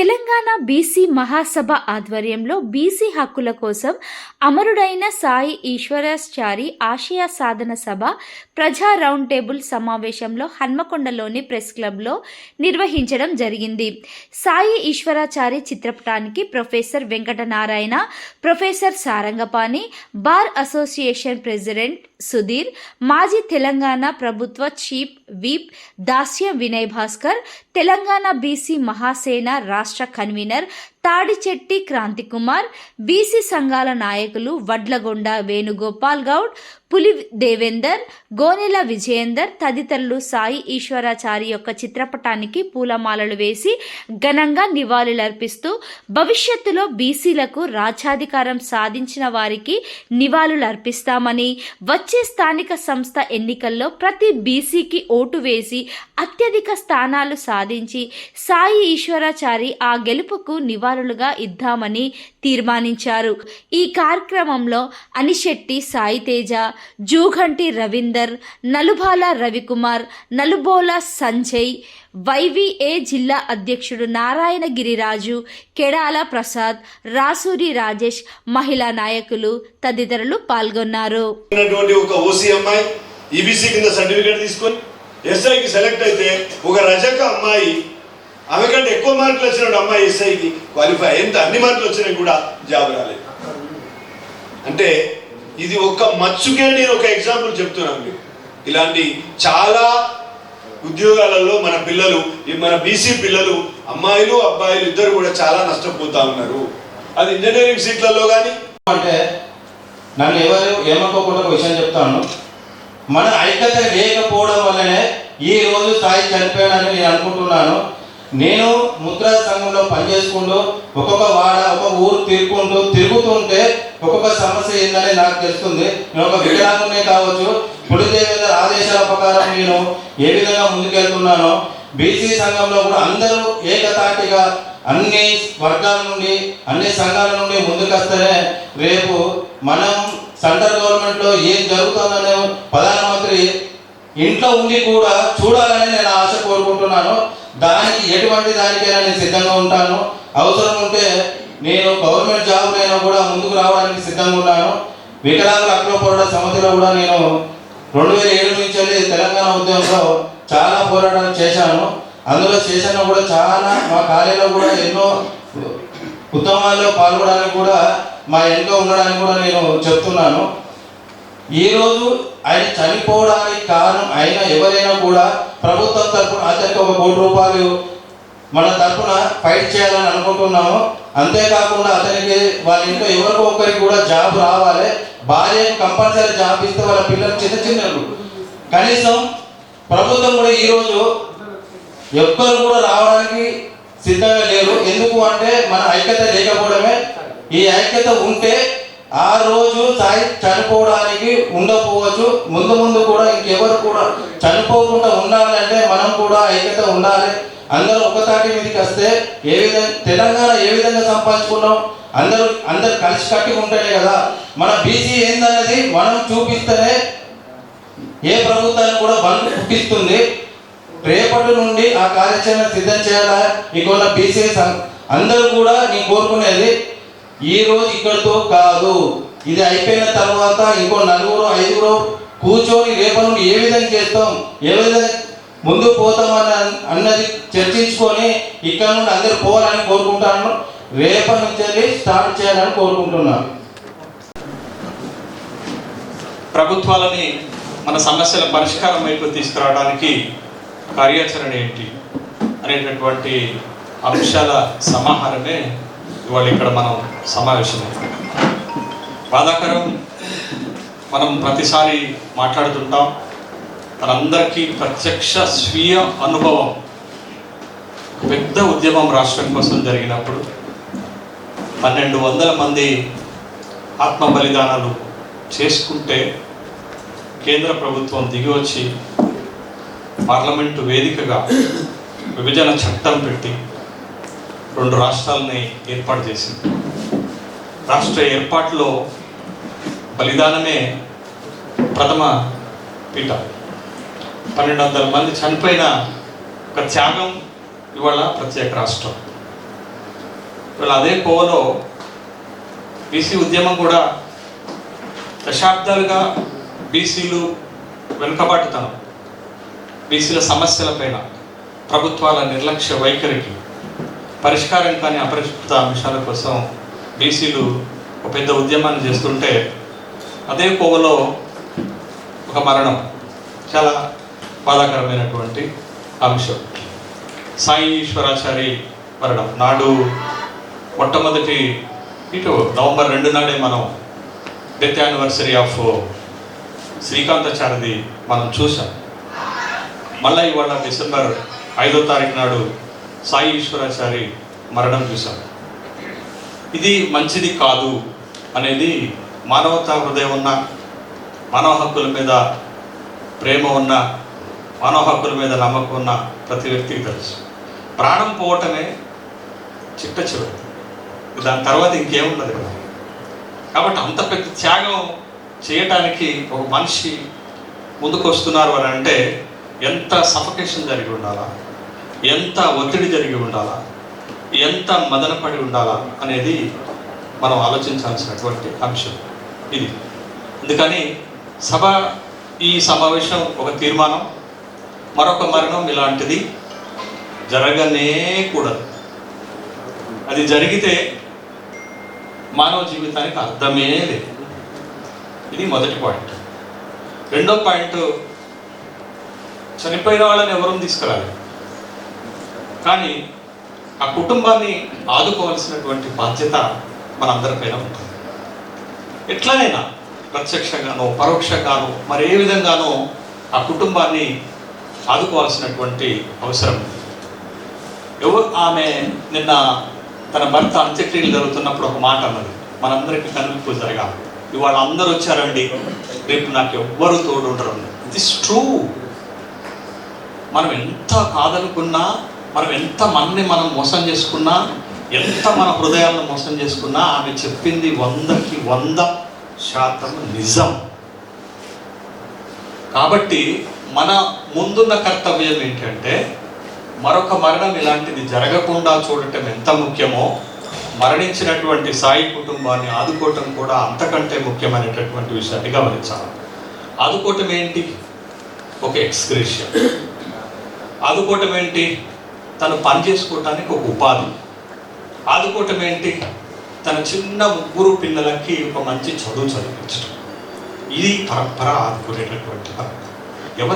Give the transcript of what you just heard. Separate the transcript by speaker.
Speaker 1: Telangana BC మహాసభ ఆధ్వర్యంలో BC హక్కుల కోసం అమరుడైన సాయి ఈశ్వరాచారి ఆశయ సాధన సభ ప్రజా రౌండ్ టేబుల్ సమావేశంలో హన్మకొండలోని ప్రెస్ క్లబ్లో నిర్వహించడం జరిగింది. సాయి ఈశ్వరాచారి చిత్రపటానికి professor Venkatanarayana professor Sarangapani bar association president Sudhir మాజీ తెలంగాణ ప్రభుత్వ chief whip Dasyam Vinay Bhaskar Telangana BC Mahasena రాష్ట్ర కన్వీనర్ తాడిచెట్టి క్రాంతికుమార్ బీసీ సంఘాల నాయకులు వడ్లగొండ వేణుగోపాల్ గౌడ్ పులి దేవేందర్ గోనెల విజయేందర్ తదితరులు సాయి ఈశ్వరాచారి యొక్క చిత్రపటానికి పూలమాలలు వేసి ఘనంగా నివాళులర్పిస్తూ భవిష్యత్తులో బీసీలకు రాజ్యాధికారం సాధించిన వారికి నివాళులర్పిస్తామని వచ్చే స్థానిక సంస్థ ఎన్నికల్లో ప్రతి బీసీకి ఓటు వేసి అత్యధిక స్థానాలు సాధించి సాయి ఈశ్వరాచారి ఆ గెలుపుకు నివా నివాళులుగా ఇద్దామని తీర్మానించారు. ఈ కార్యక్రమంలో అనిశెట్టి సాయితేజ జూఘంటి రవీందర్ నలుబాల రవికుమార్ నలుబోల సంజయ్ వైవిఏ జిల్లా అధ్యక్షుడు నారాయణ గిరిరాజు కెడాల ప్రసాద్ రాసూరి రాజేష్ మహిళా నాయకులు తదితరులు పాల్గొన్నారు.
Speaker 2: ఒక ఓసీ అమ్మాయి ఈబీసీ కింద సర్టిఫికేట్ తీసుకొని ఎస్ఐకి సెలెక్ట్ అయితే ఒక రజక అమ్మాయి కంటే ఎక్కువ మార్కులు వచ్చిన అమ్మాయి ఎస్ఐకి క్వాలిఫై ఎంత? అన్ని మార్కులు వచ్చినా కూడా జాబ్ రాలేదు. అంటే ఇది ఒక మచ్చుకే నేను ఒక ఎగ్జాంపుల్ చెప్తున్నాను మీకు ఇలాంటి చాలా ఉద్యోగాలలో మన పిల్లలు ఈ మన బీసీ పిల్లలు అమ్మాయిలు అబ్బాయిలు ఇద్దరు కూడా చాలా నష్టపోతా ఉన్నారు. అది ఇంజనీరింగ్ సీట్లలో కానీ
Speaker 3: అంటే నన్ను ఎవరు ఏమనుకోకుండా ఒక విషయం చెప్తాను. మన ఐక్యత లేకపోవడం వల్లనే ఈ రోజు స్థాయి చనిపోయాడని నేను అనుకుంటున్నాను. నేను ముద్రా సంఘంలో పనిచేసుకుంటూ ఒక్కొక్క వాడ ఒక్కొక్క ఊరు తిరుగుకుంటూ తిరుగుతుంటే ఒక్కొక్క సమస్య ఏందని నాకు తెలుస్తుంది. నేను ఒక వికలాంగునే కావచ్చు. పులిదేవేంద్ర ఆదేశాల ప్రకారం నేను ఏ విధంగా ముందుకెళ్తున్నానో బీసీ సంఘంలో కూడా అందరూ ఏకతాటిగా అన్ని వర్గాల నుండి అన్ని సంఘాల నుండి ముందుకొస్తేనే రేపు మనం సెంట్రల్ గవర్నమెంట్లో ఏం జరుగుతుందనే ప్రధానమంత్రి ఇంట్లో ఉండి కూడా చూడాలని నేను ఆశ కోరుకుంటున్నాను. దానికి ఎటువంటి దానికైనా నేను సిద్ధంగా ఉంటాను. అవసరం ఉంటే నేను గవర్నమెంట్ జాబ్ అయినా కూడా ముందుకు రావడానికి సిద్ధంగా ఉన్నాను. వికలాంగుల హక్కుల పోరాట సమితిలో కూడా నేను రెండు వేల ఏడు నుంచి వెళ్ళి తెలంగాణ ఉద్యమంలో చాలా పోరాటాలు చేశాను. అందులో చేసిన కూడా చాలా మా కాలేజీలో కూడా ఎన్నో ఉద్యమాల్లో పాల్గొనడానికి కూడా మా ఇంట్లో ఉండడానికి కూడా నేను చెప్తున్నాను. ఈరోజు ఆయన చనిపోవడానికి కారణం అయిన ఎవరైనా కూడా ప్రభుత్వం తరఫున అతనికి ఒక కోటి రూపాయలు మన తరఫున ఫైట్ చేయాలని అనుకుంటున్నాము. అంతేకాకుండా అతనికి వాళ్ళ ఇంట్లో ఎవరికో ఒకరికి కూడా జాబ్ రావాలి. భార్య కంపల్సరీ జాబ్ ఇస్తే వాళ్ళ పిల్లలు చిన్న చిన్నలు కనీసం ప్రభుత్వం కూడా ఈరోజు ఎవ్వరు కూడా రావడానికి సిద్ధంగా లేరు. ఎందుకు అంటే మన ఐక్యత లేకపోవడమే. ఈ ఐక్యత ఉంటే ఆ రోజు తాయి చనిపోవడానికి ఉండకపోవచ్చు. ముందు ముందు కూడా ఇంకెవరు కూడా చనిపోకుండా ఉండాలంటే మనం కూడా ఐక్యత ఉండాలి. అందరూ ఒకతాటి మీదకి వస్తే ఏ విధంగా తెలంగాణ ఏ విధంగా సంపాదించుకున్నాం? అందరూ అందరు కలిసి కట్టి ఉంటేనే కదా. మన బీసీ ఏందన్నది మనం చూపిస్తేనే ఏ ప్రభుత్వాన్ని కూడా బంద్ పుట్టిస్తుంది రేపటి నుండి ఆ కార్యాచరణ సిద్ధం చేయాలా? నీకున్న బీసీ అందరూ కూడా నేను కోరుకునేది ఈ రోజు ఇక్కడితో కాదు. ఇది అయిపోయిన తర్వాత ఇంకో నలుగురు ఐదుగురు కూర్చొని రేపను ఏ విధంగా చేస్తాం ఏ విధంగా ముందు పోతామని అన్నది చర్చించుకొని ఇక్కడ నుండి అందరు పోవాలని కోరుకుంటాను. రేపటి నుంచి స్టార్ట్ చేయాలని కోరుకుంటున్నాను.
Speaker 4: ప్రభుత్వాలని మన సమస్యల పరిష్కారం వైపు తీసుకురావడానికి కార్యాచరణ ఏంటి అనేటటువంటి అంశాల సమాహారమే ఇవాళ ఇక్కడ మనం సమావేశం బాధాకరం మనం ప్రతిసారి మాట్లాడుతుంటాం. మనందరికీ ప్రత్యక్ష స్వీయ అనుభవం. పెద్ద ఉద్యమం రాష్ట్రం కోసం జరిగినప్పుడు పన్నెండు వందల మంది ఆత్మ బలిదానాలు చేసుకుంటే కేంద్ర ప్రభుత్వం దిగి వచ్చి పార్లమెంటు వేదికగా విభజన చట్టం పెట్టి రెండు రాష్ట్రాలని ఏర్పాటు చేసింది. రాష్ట్ర ఏర్పాటులో బలిదానమే ప్రథమ పీఠ. పన్నెండు వందల మంది చనిపోయిన ఒక త్యాగం ఇవాళ ప్రత్యేక రాష్ట్రం. ఇవాళ అదే కోవలో బీసీ ఉద్యమం కూడా దశాబ్దాలుగా బీసీలు వెనుకబాటుతనం బీసీల సమస్యలపైన ప్రభుత్వాల నిర్లక్ష్య వైఖరికి పరిష్కారం కాని అపరిష్కృత అంశాల కోసం బీసీలు ఒక పెద్ద ఉద్యమాన్ని చేస్తుంటే అదే కోవలో ఒక మరణం చాలా బాధాకరమైనటువంటి అంశం. సాయి ఈశ్వరాచారి మరణం. నాడు మొట్టమొదటి ఇటు నవంబర్ రెండు నాడే మనం డెత్ యానివర్సరీ ఆఫ్ శ్రీకాంతాచారిది మనం చూసాం మళ్ళీ ఇవాళ డిసెంబర్ ఐదో తారీఖు నాడు సాయి ఈశ్వరాచారి మరణం చూసాం ఇది మంచిది కాదు అనేది మానవతా హృదయం ఉన్న మానవ హక్కుల మీద ప్రేమ ఉన్న మానవ హక్కుల మీద నమ్మకం ఉన్న ప్రతి వ్యక్తికి తెలుసు. ప్రాణం పోవటమే చిట్ట చివరి. దాని తర్వాత ఇంకేముండదు కదా. కాబట్టి అంత పెద్ద త్యాగం చేయటానికి ఒక మనిషి ముందుకు వస్తున్నారు అని అంటే ఎంత సఫకేషన్ జరిగి ఉండాలా? ఎంత ఒత్తిడి జరిగి ఉండాలా? ఎంత మదనపడి ఉండాలా? అనేది మనం ఆలోచించాల్సినటువంటి అంశం ఇది. అందుకని సభ ఈ సమావేశం ఒక తీర్మానం మరొక మరణం ఇలాంటిది జరగనే కూడదు. అది జరిగితే మానవ జీవితానికి అర్థమే లేదు. ఇది మొదటి పాయింట్. రెండో పాయింట్ చనిపోయిన వాళ్ళని ఎవరూ తీసుకురాలి? కానీ ఆ కుటుంబాన్ని ఆదుకోవాల్సినటువంటి బాధ్యత మనందరిపైన ఉంటుంది. ఎట్లనైనా ప్రత్యక్షంగానో పరోక్షంగానో మరి ఏ విధంగానో ఆ కుటుంబాన్ని ఆదుకోవాల్సినటువంటి అవసరం ఉంది. ఎవరు ఆమె నిన్న తన భర్త అంత్యక్రియలు జరుగుతున్నప్పుడు ఒక మాట అన్నది. మనందరికీ కనువిప్పు జరగాలి. ఇవాళ అందరూ వచ్చారండి రేపు నాకు ఎవ్వరు తోడు ఉండరు దిస్ ట్రూ మనం ఎంత కాదనుకున్నా మనం ఎంత మనని మనం మోసం చేసుకున్నా ఎంత మన హృదయాలను మోసం చేసుకున్నా ఆమె చెప్పింది వందకి వంద శాతం నిజం. కాబట్టి మన ముందున్న కర్తవ్యం ఏంటంటే మరొక మరణం ఇలాంటిది జరగకుండా చూడటం ఎంత ముఖ్యమో మరణించినటువంటి సాయి కుటుంబాన్ని ఆదుకోవటం కూడా అంతకంటే ముఖ్యమైనటువంటి విషయాన్ని గమనించాలి. ఆదుకోవటం ఏంటి? ఒక ఎక్స్క్రేషన్ ఆదుకోవటం ఏంటి? తను పని చేసుకోవటానికి ఒక ఉపాధి. ఆదుకోవటం ఏంటి? తన చిన్న ముగ్గురు పిల్లలకి ఒక మంచి చదువు చదివించడం ఇది పరంపర ఆదుకునేటటువంటి పరంపర